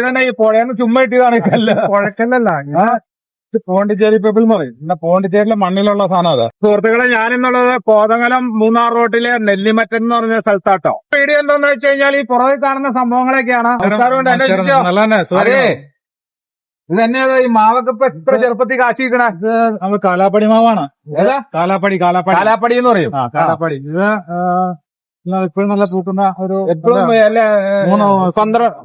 ഇതന്നെ ഈ പുഴയെന്ന് ചുമ്മാ ഇട്ടിയതാണ് ഈ കല്ല്. ഇത് പോണ്ടിച്ചേരി പീപ്പിൾ എന്ന് പറയും. പിന്നെ പോണ്ടിച്ചേരിയിലെ മണ്ണിലുള്ള സാധനം അതാ. സുഹൃത്തുക്കളെ ഞാനിന്നുള്ളത് കോതങ്ങലം മൂന്നാർ റോട്ടിലെ നെല്ലിമറ്റൻ എന്ന് പറഞ്ഞ സ്ഥലത്താട്ടോ. വീഡിയോ എന്താന്ന് വെച്ച് കഴിഞ്ഞാൽ ഈ പുറകിൽ കാണുന്ന സംഭവങ്ങളൊക്കെയാണ്. അതെ. ഇത് തന്നെയാ ഈ മാവൊക്കെ എത്ര ചെറുപ്പത്തിൽ കാശി ഇത് നമ്മൾ കാലാപ്പടി മാവാണ്. കാലാപ്പടി കാലാപ്പടി. കാലാപ്പടി എന്ന് പറയും. കാലാപ്പടി. ഇത് ഇപ്പോഴും നല്ല പൂക്കുന്ന ഒരു എപ്പോഴും അല്ല മൂന്ന്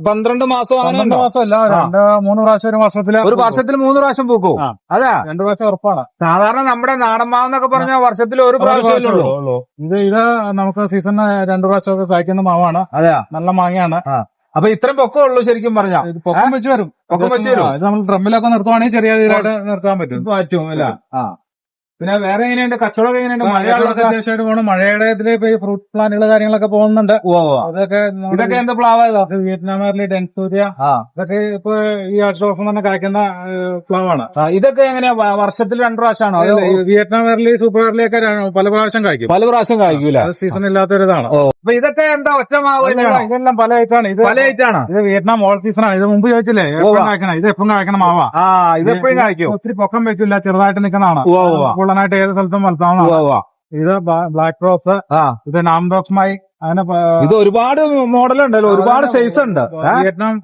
പന്ത്രണ്ട് മാസം പന്ത്രണ്ട്? മാസമല്ല രണ്ട് മൂന്ന് പ്രാവശ്യം ഒരു വർഷത്തിൽ ഒരു വർഷത്തിൽ മൂന്ന് പ്രാവശ്യം പൂക്കും. അതാ. രണ്ടു പ്രാവശ്യം ഉറപ്പാണ്. സാധാരണ നമ്മുടെ നാടൻ മാവെന്നൊക്കെ പറഞ്ഞാൽ വർഷത്തിൽ ഒരു പ്രാവശ്യം. ഇത് ഇത് നമുക്ക് സീസണിന് പ്രാവശ്യം പ്രാവശ്യമൊക്കെ കായ്ക്കുന്ന മാവാണ്. അതെ. നല്ല മാങ്ങയാണ്. അപ്പൊ ഇത്രയും പൊക്കം ഉള്ളൂ ശരിക്കും പറഞ്ഞാൽ പൊക്കം വെച്ച് വരും. പൊക്കം വെച്ച് വരും. നമ്മൾ ഡ്രമ്മിലൊക്കെ നിർത്തുവാണെങ്കിൽ ചെറിയ രീതിയിലായിട്ട് നിർത്താൻ പറ്റും. പറ്റും അല്ല. ആ. പിന്നെ വേറെ എങ്ങനെയുണ്ട്? കച്ചവടം എങ്ങനെയുണ്ട്? മഴയൊക്കെ അത്യാവശ്യമായിട്ട് പോകണം മഴയുടെ ഇതിൽ ഫ്രൂട്ട് പ്ലാന്റുകൾ കാര്യങ്ങളൊക്കെ പോകുന്നുണ്ട്. അതൊക്കെ ഇതൊക്കെ എന്താ പ്ലാവ് വിയറ്റ്നാമിലെ ഡെൻസൂര്യ. ഇതൊക്കെ ഇപ്പൊ ഈ അടുത്ത ദിവസം തന്നെ കായ്ക്കുന്ന പ്ലാവാണ്. ഇതൊക്കെ എങ്ങനെയാ? വർഷത്തിൽ രണ്ടു പ്രാവശ്യമാണോ? അതോ വിയറ്റ്നാമേറിലെ സൂപ്പർ ഒക്കെ പല പ്രാവശ്യം കായ്ക്കും. പല പ്രാവശ്യം കായ്ക്കൂല? സീസൺ ഇല്ലാത്തൊരിതാണ്. അപ്പൊ ഇതൊക്കെ എന്താ ഒറ്റ മാവ് ഇതെല്ലാം പല ഐറ്റാണ്. ഇത് പല ഐറ്റാണ്? ഇത് വിയറ്റ്നാം ഓൾ സീസൺ ആണ്. ഇത് മുമ്പ് ചോദിച്ചില്ലേ? എപ്പോഴും കായ്ക്കണം? ഇത് എപ്പോഴും കായ്ക്കണം മാവാ. ഇത് എപ്പോഴും കായ്ക്കും. ഒത്തിരി പൊക്കം വെച്ചില്ല ചെറുതായിട്ട് നിൽക്കുന്നതാണ്. കൂടുതലായിട്ട് ഏത് സ്ഥലത്തും ഉവ്വ. ഇത് ബ്ലാക്ക് റോസ് ഇത് മൈ അങ്ങനെ ഇത് ഒരുപാട് മോഡൽ ഉണ്ടല്ലോ ഒരുപാട് സൈസ് ഉണ്ട്. വിയറ്റ്നാം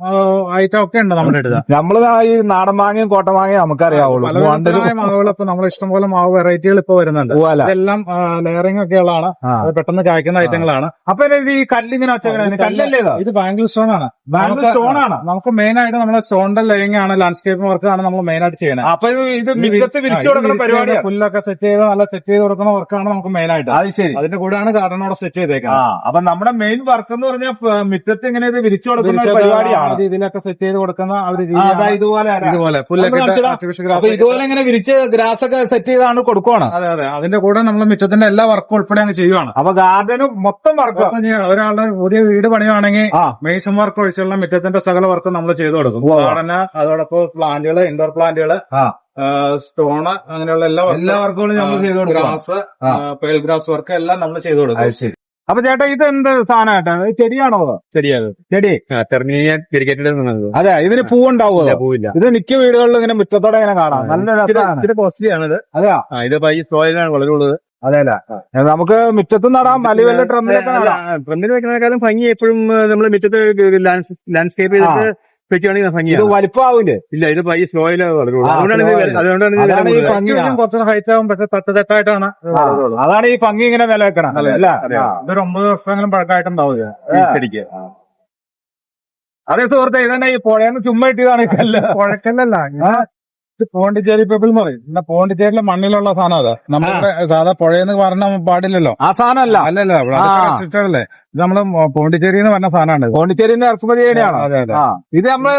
ഐറ്റം ഒക്കെ ഉണ്ട് നമ്മുടെ അടുത്ത്. നമ്മൾ ഈ നാടൻ മാങ്ങയും കോട്ടമാങ്ങയും നമുക്കറിയാവുള്ളൂ. പലതരത്തിലായ മാവുകൾ ഇപ്പൊ നമ്മൾ ഇഷ്ടംപോലെ മാവ് വെറൈറ്റികൾ ഇപ്പൊ വരുന്നുണ്ട്. എല്ലാം ഇതെല്ലാം ലെയറിംഗ് ഒക്കെ ഉള്ളതാണ്. പെട്ടെന്ന് കായ്ക്കുന്ന ഐറ്റങ്ങളാണ്. അപ്പൊ ഈ കല്ലിങ്ങനെ കല്ലല്ലേ ഇത്? ബാംഗ്ലൂർ സ്റ്റോൺ ആണ്. ബാംഗ്ലൂർ സ്റ്റോൺ ആണ്. നമുക്ക് മെയിൻ ആയിട്ട് നമ്മുടെ സ്റ്റോണിന്റെ ലെയിങ് ആണ് ലാൻഡ്സ്കേപ്പ് വർക്ക് ആണ് നമ്മൾ മെയിൻ ആയിട്ട് ചെയ്യുന്നത് അപ്പൊ ഇത് മികത്ത് വിരിച്ചു കൊടുക്കുന്ന പരിപാടി പുല്ലൊക്കെ സെറ്റ് ചെയ്ത് നല്ല സെറ്റ് ചെയ്ത് കൊടുക്കുന്ന വർക്കാണ് നമുക്ക് മെയിൻ ആയിട്ട്. അത് ശരി. അതിന്റെ കൂടെയാണ് ഗാർഡനോടെ സെറ്റ് ചെയ്തേക്കുന്നത് അപ്പൊ നമ്മുടെ മെയിൻ വർക്ക് എന്ന് പറഞ്ഞാൽ മിറ്റത്ത് ഇങ്ങനെ ഇത് വിരിച്ചു കൊടുക്കുന്ന ഒരു പരിപാടിയാണ്. ഇതിനൊക്കെ സെറ്റ് ചെയ്ത് കൊടുക്കുന്ന അതാ ഇതുപോലെ. ഇതുപോലെ. അപ്പൊ ഇതുപോലെ ഇങ്ങനെ വിരിച്ച് ഗ്രാസ് ഒക്കെ സെറ്റ് ചെയ്താണ് കൊടുക്കുവാണ്. അതെ അതെ. അതിന്റെ കൂടെ നമ്മൾ മിറ്റത്തിന്റെ എല്ലാ വർക്കും ഉൾപ്പെടെ അങ്ങ് ചെയ്യുവാണ്. അപ്പൊ ഗാർഡനും മൊത്തം വർക്ക്. ഒരാളുടെ പുതിയ വീട് പണിയുവാണെങ്കിൽ മെയ്സൺ മേസൺ വർക്ക് ഒഴിച്ചുള്ള മിറ്റത്തിന്റെ സകല വർക്ക് നമ്മൾ ചെയ്തു കൊടുക്കും. ഗാർഡന അതോടൊപ്പം പ്ലാന്റുകൾ ഇൻഡോർ പ്ലാന്റുകൾ. സ്റ്റോണ് അങ്ങനെയുള്ള എല്ലാ എല്ലാ വർക്കുകളും നമ്മൾ ചെയ്തു കൊടുക്കും ഗ്രാസ്. പേൾ ഗ്രാസ് വർക്ക് എല്ലാം നമ്മൾ ചെയ്തു കൊടുക്കും. അപ്പൊ ചേട്ടാ ഇത് എന്ത് സാധനമായിട്ടാ? ഇത് ചെടിയാണോ ഇത്? ശരിയത് ചെടി? കഴിഞ്ഞാൽ ക്രിക്കറ്റിൽ അതെ ഇതിന് പൂവുണ്ടാവോ പൂവില്ല. ഇത് മിക്ക വീടുകളിലും ഇങ്ങനെ മുറ്റത്തോടെ ഇങ്ങനെ കാണാം. നല്ല രസമാണ്. ഇച്ചിരി കോസ്റ്റ്ലി ആണിത് അതെയാ ഇത് ഈ സോയിലാണ് വളരെ ഉള്ളത്. അതെ അല്ല നമുക്ക് മുറ്റത്ത് നടാം വലിയ വലിയ ഡ്രമ്മിലൊക്കെ നടാം. ഫ്രണ്ടിൽ വെക്കുന്നതിനേക്കാളും ഭംഗി എപ്പോഴും നമ്മൾ മുറ്റത്ത് ലാൻഡ്സ്കേപ്പ് ചെയ്തിട്ട് വെക്കുകയാണെങ്കിൽ ഇത് വലിപ്പാവൂലേ ഇല്ല ഇത് പയ്യെ സ്ലോയിൽ വളരുള്ളൂ ആ, അതുകൊണ്ടാണ് ഇത് slow വില- അതുകൊണ്ടാണ് ഇത് വില അതാണ് ഈ കൂടുതൽ. ഭംഗി. ഏറ്റവും കുറച്ച് ഹൈറ്റ് ആവും പക്ഷെ തട്ട് തട്ടായിട്ടാണ് ഇത് ആ, വളരുള്ളൂ. അതാണ് ഈ ഭംഗി ഇങ്ങനെ നിലനിൽക്കണം അല്ലേ അതെ. ആ. ഇതൊരു ഒമ്പത് വർഷമെങ്കിലും പഴക്കമായിട്ടുണ്ടാവും ഇത് ഈ. ചെടിക്ക് അതെ സുഹൃത്തെ ഇതന്നെ ഈ പുഴയെന്ന് ചുമ്മാ ഇട്ടതാണ് പുഴക്കല്ലല്ല പോണ്ടിച്ചേരി പെപ്പിൾ എന്ന് പറയും എന്നാ പോണ്ടിച്ചേരിയിലെ മണ്ണിലുള്ള സാധനം അതാ. നമ്മുടെ സാധാ പുഴയെന്ന് പറഞ്ഞ പാടില്ലല്ലോ. ആ സാധനമല്ല. അല്ലല്ല അല്ലേ ഇത് നമ്മൾ പോണ്ടിച്ചേരി എന്ന് പറഞ്ഞ സാധനമാണ്. പോണ്ടിച്ചേരിന്റെ ഇറക്കുമതി ഇത് നമ്മൾ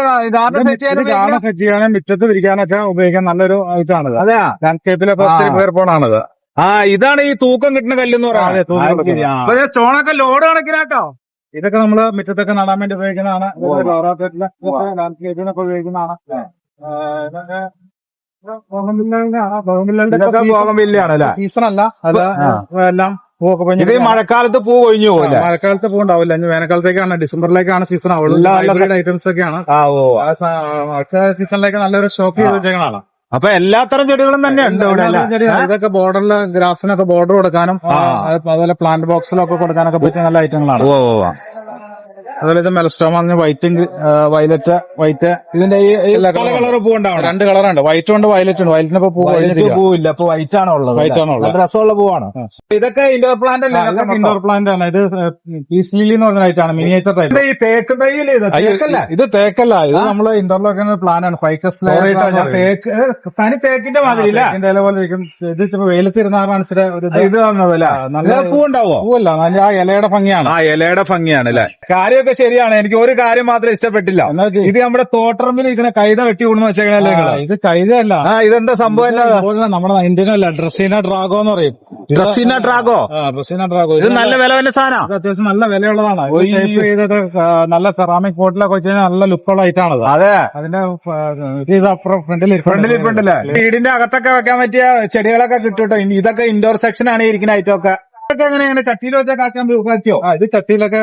സെറ്റ് ചെയ്യാനും മിറ്റത്ത് വിരിക്കാനൊക്കെ ഉപയോഗിക്കാൻ നല്ലൊരു ഇതാണ് ലാൻഡ്സ്കേപ്പിലെ ലാൻഡ്സ്കേപ്പിലൊക്കെ. ഒത്തിരി പേർ പോണാണിത് ആ ഇതാണ് ഈ തൂക്കം കിട്ടുന്ന കല്ലെന്ന് പറയുന്നത്. സ്റ്റോണൊക്കെ ലോഡ് കണക്കിനാട്ടോ. ഇതൊക്കെ നമ്മൾ മിറ്റത്തൊക്കെ നടാൻ വേണ്ടി ഉപയോഗിക്കുന്നതാണ്. ലാൻഡ്സ്കേപ്പിനൊക്കെ ഉപയോഗിക്കുന്നതാണ്. സീസൺ അല്ല അത് എല്ലാം ഇത് മഴക്കാലത്ത് പൂ കൊഴിഞ്ഞു പോലെ മഴക്കാലത്ത് പൂ ഉണ്ടാവില്ല. വേനൽക്കാലത്തേക്കാണ്. ഡിസംബറിലേക്കാണ് സീസൺ ആവുള്ളൂ ഹൈബ്രിഡ് ഐറ്റംസ് ഒക്കെയാണ് സീസണിലേക്ക് നല്ലൊരു സ്റ്റോക്ക് ചെയ്ത് വെച്ചേക്കണാണ് അപ്പൊ എല്ലാത്തരം ചെടികളും തന്നെ ഉണ്ട് ഇവിടെ ഇതൊക്കെ ബോർഡറിൽ ഗ്രാഫിനൊക്കെ ബോർഡർ കൊടുക്കാനും അതുപോലെ പ്ലാന്റ് ബോക്സിലൊക്കെ കൊടുക്കാനൊക്കെ പറ്റിയ നല്ല ഐറ്റങ്ങളാണ്. അതുപോലെ ഇത് മെലസ്റ്റോമ വൈറ്റ് വയലറ്റ് വൈറ്റ് ഇതിന്റെ ഈ കളറ്. കളർ പൂ ഉണ്ടാവും രണ്ട് കളറുണ്ട്. വൈറ്റ് ഉണ്ട് വയലറ്റ് ഉണ്ട്. വയലറ്റിന് ഇപ്പൊ പൂ പൂവില്ല. അപ്പൊ വൈറ്റ് ആണോ ഉള്ളത് വൈറ്റ് ആണോ ഉള്ളത്. രസമുള്ള പൂവാണ്. ഇതൊക്കെ ഇൻഡോർ പ്ലാന്റ് അല്ലേ? ഇൻഡോർ പ്ലാന്റ് ആണ്. ഇത് പീസ് ലില്ലി എന്ന് പറഞ്ഞ ഐറ്റാണ് മിനിയേച്ചർ ടൈപ്പ് ഇത് ഈ തേക്ക് ഇത്? തേക്കല്ലേ? ഇത് നമ്മൾ ഇൻഡോർ വെക്കുന്ന പ്ലാൻ ആണ്. ഫൈക്കസ് തേക്ക് തനി തേക്കിന്റെ മാതിരി ഇല്ല ഇല പോലെ ഇരിക്കും. ഇത് ഇച്ചിരി വെയിലത്തിരുന്നാണ് ഇച്ചിരി ഒരു ഇത് ഇത് വന്നതല്ല നല്ല- പൂ ഉണ്ടാവോ പൂവല്ല. നല്ല ആ ഇലയുടെ ഭംഗിയാണ്. ആ ഇലയുടെ ഭംഗിയാണ് അല്ലെ? കാര്യമൊക്കെ ശരിയാണ്. എനിക്ക് ഒരു കാര്യം മാത്രം ഇഷ്ടപ്പെട്ടില്ല. ഇത് നമ്മുടെ തോട്ടറമ്പിൽ ഇരിക്കുന്ന കൈത വെട്ടി കൊണ്ടു വെച്ചേക്കണല്ലേ ഇത് കൈതയല്ല. ആ ഇതെന്താ സംഭവം? എന്നാ നമ്മുടെ ഇന്ത്യനല്ല ഡ്രസീന ഡ്രാഗോ എന്ന് പറയും. ഡ്രസ്സിന ഡ്രാഗോ? ആ ഡ്രസീന ഡ്രാഗോ. ഇത് നല്ല വില വല്ല സാധനം. അത്യാവശ്യം നല്ല വിലയുള്ളതാണ്. നല്ല സെറാമിക് ബോട്ടിലൊക്കെ വെച്ച് കഴിഞ്ഞാൽ നല്ല ലുക്കുള്ള ഐറ്റാണത് അതെ. അതിന്റെ ഫ്രണ്ടിൽ ഫ്രണ്ടിൽ ഫ്രണ്ടില്ലേ വീടിന്റെ അകത്തൊക്കെ വെക്കാൻ പറ്റിയ ചെടികളൊക്കെ കേട്ടോ ഇതൊക്കെ ഇൻഡോർ സെക്ഷൻ ആണ് ഇരിക്കുന്ന ഐറ്റം ഒക്കെ. എങ്ങനെ ചട്ടിയിൽ വെച്ചൊക്കെ ആക്കാൻ പറ്റുമോ? ആ ഇത് ചട്ടിയിലൊക്കെ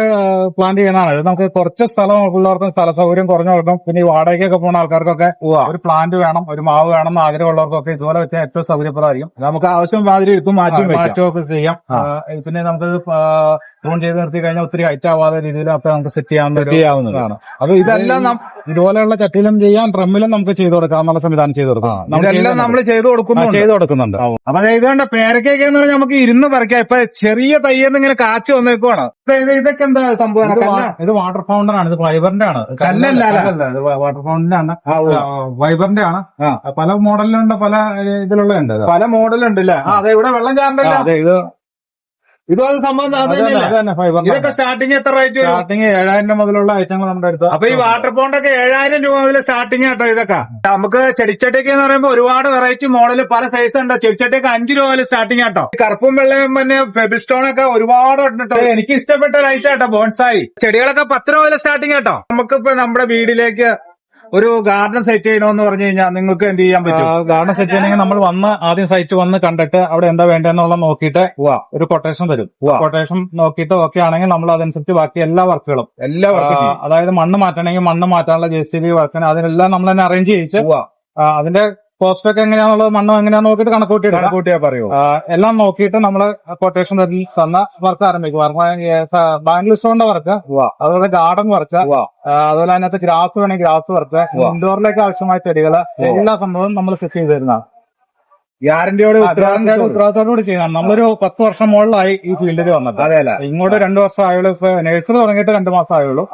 പ്ലാൻ ചെയ്യണതാണ്. ഇത് നമുക്ക് കുറച്ച് സ്ഥലം ഉള്ളവർക്കും സ്ഥല സൗകര്യം കുറഞ്ഞവർക്കും പിന്നെ ഈ വാടകയ്ക്കൊക്കെ പോകുന്ന ആൾക്കാർക്കൊക്കെ ഒരു പ്ലാന്റ് വേണം ഒരു മാവ് വേണം എന്ന് ആഗ്രഹമുള്ളവർക്കൊക്കെ ഇതുപോലെ വെച്ചാൽ ഏറ്റവും സൗകര്യപ്രദമായിരിക്കും. നമുക്ക് ആവശ്യം മാതിരി എടുത്തും മാറ്റി മാറ്റമൊക്കെ ചെയ്യാം. പിന്നെ നമുക്ക് ഫോൺ ചെയ്ത് നിർത്തി കഴിഞ്ഞാൽ ഒത്തിരി ഹൈറ്റ് ആവാതെ രീതിയിൽ അപ്പൊ നമുക്ക് സെറ്റ് ചെയ്യാവുന്നതാണ് അപ്പൊ ഇതെല്ലാം ഇതുപോലെയുള്ള ചട്ടിയിലും ചെയ്യാം ഡ്രമ്മിലും നമുക്ക് ചെയ്തു കൊടുക്കാം. എന്നുള്ള സംവിധാനം ചെയ്തു കൊടുക്കാം. ഇതെല്ലാം നമ്മൾ ചെയ്തു കൊടുക്കുന്നു കൊടുക്കുന്നുണ്ട് ചെയ്തു കൊടുക്കുന്നുണ്ട്. അപ്പൊ ഇതുകൊണ്ട് പേരക്കൊക്കെ എന്ന് പറഞ്ഞാൽ നമുക്ക് ഇരുന്ന് പറിക്കാം. ഇപ്പൊ ചെറിയ തയ്യെന്ന് ഇങ്ങനെ കാച്ചു വന്നേക്കുവാണ്. ഇത് ഇത് ഇതൊക്കെ എന്താ സംഭവം? ഇത് വാട്ടർ ഫൗണ്ടൻ ആണ് ഇത് ഫൈബറിന്റെ ആണ്. കല്ലല്ല, ഇത് വാട്ടർ ഫൗണ്ടന്റെ ആണ്. ഫൈബറിന്റെ ആണ്. പല മോഡലിലുണ്ട് പല ഇതിലുള്ള ഉണ്ട് പല മോഡലുണ്ട് അല്ലേ അതെ ഇവിടെ വെള്ളം ചാറിന്റെ അതെ ഇത് ഇതും അത് ഫൈബറിന്റെ ഇതൊക്കെ സ്റ്റാർട്ടിങ് എത്ര റേറ്റ് സ്റ്റാർട്ടിങ് ഏഴായിരം മുതലുള്ള ഐറ്റങ്ങൾ നമ്മുടെ അടുത്ത്. അപ്പൊ ഈ വാട്ടർ പോണ്ടൊക്കെ ഏഴായിരം രൂപ മുതൽ സ്റ്റാർട്ടിങ് ആട്ടോ ഇതൊക്കെ. നമുക്ക് ചെടിച്ചട്ടിക്ക് എന്ന് പറയുമ്പോൾ ഒരുപാട് വെറൈറ്റി മോഡൽ പല സൈസ് ഉണ്ട്. ചെടിച്ചട്ടിയൊക്കെ അഞ്ചു രൂപ മുതൽ സ്റ്റാർട്ടിങ് ആട്ടോ. കറുപ്പും വെള്ളയും പിന്നെ ഫെബിൾ സ്റ്റോൺ ഒക്കെ ഒരുപാട് ഉണ്ട്. എനിക്ക് ഇഷ്ടപ്പെട്ട ഒരു ഐറ്റം ആട്ടോ ബോൺസായി ചെടികളൊക്കെ പത്ത് രൂപ മുതൽ സ്റ്റാർട്ടിങ് ആട്ടോ. നമുക്കിപ്പോ നമ്മുടെ വീട്ടിലേക്ക് ഒരു ഗാർഡൻ സെറ്റ് ചെയ്യണമെന്ന് പറഞ്ഞു കഴിഞ്ഞാൽ നിങ്ങൾക്ക് എന്ത് ചെയ്യാൻ പറ്റും? ഗാർഡൻ സെറ്റ് ചെയ്യണമെങ്കിൽ നമ്മൾ വന്ന് ആദ്യം സൈറ്റ് വന്ന് കണ്ടിട്ട് അവിടെ എന്താ വേണ്ടതെന്നുള്ള നോക്കിയിട്ട് ഒരു കൊട്ടേഷൻ തരും. കൊട്ടേഷൻ നോക്കിയിട്ട് ഓക്കെ ആണെങ്കിൽ നമ്മൾ അതനുസരിച്ച് ബാക്കി എല്ലാ വർക്കുകളും. എല്ലാ അതായത് മണ്ണ് മാറ്റണമെങ്കിൽ മണ്ണ് മാറ്റാനുള്ള ജെ സി ബി വർക്കിന് അതിനെല്ലാം നമ്മൾ തന്നെ അറേഞ്ച് ചെയ്യിച്ച് അതിന്റെ കോസ്റ്റ് ഒക്കെ എങ്ങനെയാണെന്നുള്ളത് മണ്ണ് എങ്ങനെയാണെന്ന് നോക്കിയിട്ട് കണക്ക് കണക്കൂട്ടിയാ കൂട്ടിയാ പറയൂ എല്ലാം നോക്കിയിട്ട് നമ്മൾ കൊട്ടേഷൻ തന്ന വർക്ക് ആരംഭിക്കും. ബാംഗ്ലൂർ സ്റ്റോണിന്റെ വർക്ക്. അതുപോലെ ഗാർഡൻ വർക്ക് അതുപോലെ അതിനകത്ത് ഗ്രാസ് വേണമെങ്കിൽ ഗ്രാസ് വർക്ക്. ഇൻഡോറിലേക്ക് ആവശ്യമായ ചെടികൾ എല്ലാ സംഭവവും നമ്മൾ സെറ്റ് ചെയ്ത് തരുന്നതാണ്. ഗ്യാരണ്ടിയോട് ഉത്തരവാദിത്തത്തോട് ഉത്തരവാദിത്തോട് ചെയ്യണം നമ്മളൊരു പത്ത് വർഷം മുകളിലായി ഈ ഫീൽഡിൽ വന്നത്. അതെ അല്ല ഇങ്ങോട്ട് രണ്ടു വർഷം ആയുള്ളൂ ഇപ്പൊ നഴ്സറി തുടങ്ങിയിട്ട് രണ്ടു മാസം ആയുള്ളൂ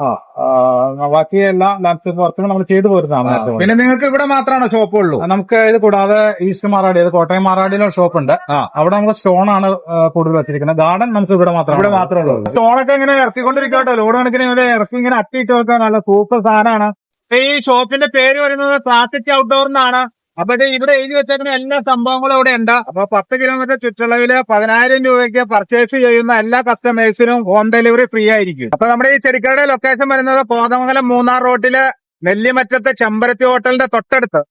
ബാക്കി എല്ലാം ലാൻഡ്സ്കേപ്പ് വർക്കുകൾ നമ്മൾ ചെയ്തു പോരുന്നതാണ് പിന്നെ നിങ്ങൾക്ക് ഇവിടെ മാത്രമാണ് ഷോപ്പ് ഉള്ളൂ നമുക്ക് ഇത് കൂടാതെ ഈസ്റ്റ് മാറാടി അത് കോട്ടയം മാറാടിയിലും ഷോപ്പ് ഉണ്ട് അവിടെ നമുക്ക് സ്റ്റോൺ ആണ് കൂടുതൽ വെച്ചിരിക്കുന്നത്. ഗാർഡൻ നമുക്ക് ഇവിടെ മാത്രം ഇവിടെ മാത്രമേ ഉള്ളൂ. സ്റ്റോണൊക്കെ ഇങ്ങനെ ഇറക്കിക്കൊണ്ടിരിക്കട്ടോ ലോഡ് കണക്കിന് ഇവിടെ ഇറക്കി ഇങ്ങനെ അട്ടിയിട്ട് വെക്കാൻ നല്ല സൂപ്പർ സാധനമാണ്. ഈ ഷോപ്പിന്റെ പേര് വരുന്നത് ക്ലാസിക് ഔട്ട്ഡോർ എന്നാണ് അപ്പൊ ഇവിടെ എഴുതി വെച്ചേക്കുന്ന എല്ലാ സംഭവങ്ങളും ഇവിടെ ഉണ്ട്. അപ്പൊ പത്ത് കിലോമീറ്റർ ചുറ്റളവിൽ പതിനായിരം രൂപയ്ക്ക് പർച്ചേസ് ചെയ്യുന്ന എല്ലാ കസ്റ്റമേഴ്സിനും ഹോം ഡെലിവറി ഫ്രീ ആയിരിക്കും. അപ്പൊ നമ്മുടെ ഈ ചെടിക്കടയുടെ ലൊക്കേഷൻ വരുന്നത് കോതമംഗലം മൂന്നാർ റോഡിൽ നെല്ലിമറ്റത്തെ ചെമ്പരത്തി ഹോട്ടലിന്റെ തൊട്ടടുത്ത്.